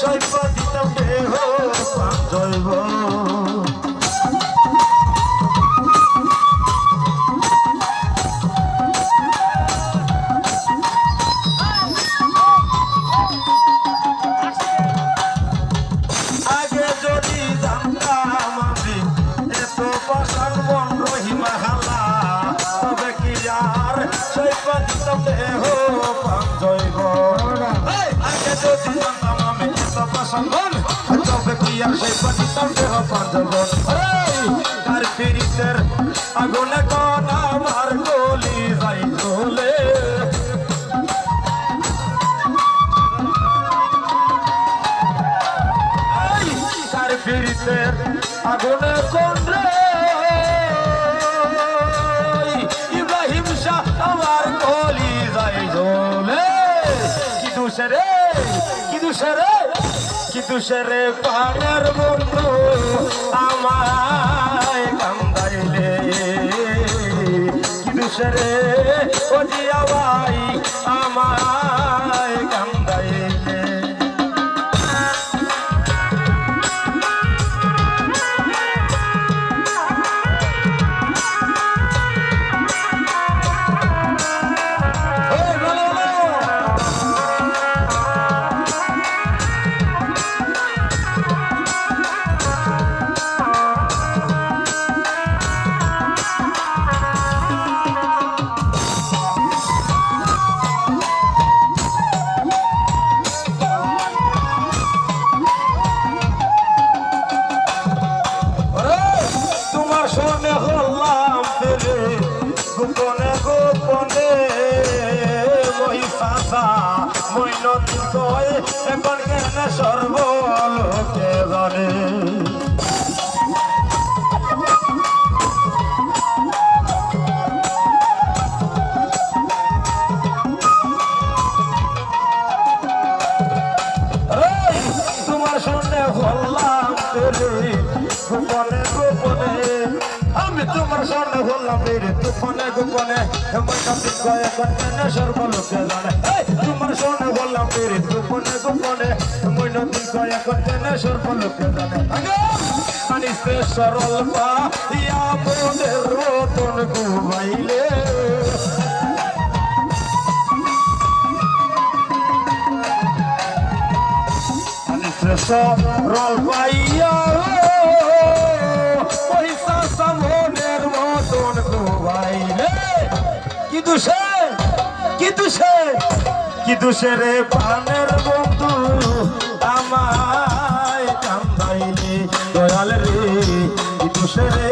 Shai Pati. সঙ্গন তবে কার আগুনে আমার যাই চলে। আগুনে কোন কি পানার বন্ধু আমায় কান্দাইলে। কি দোষে মই এখন কেন সর্বলোকে জানে। তোমার সঙ্গে হল্লাম আমি হল্লাম গোপনে গোপনে ইয়া পাইয়া কি দুষে কি দুষে কি দুষে রে পানের বন্ধু আমায় কান্দাইলে দয়াল রে কি দুষে রে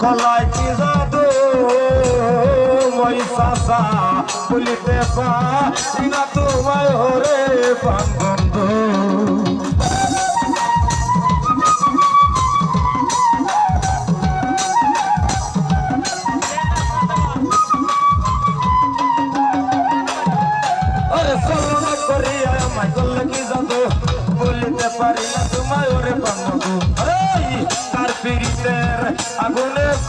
কলাই কি জাদু? মই সাসা বলিতে পা না তোমায় হরে পান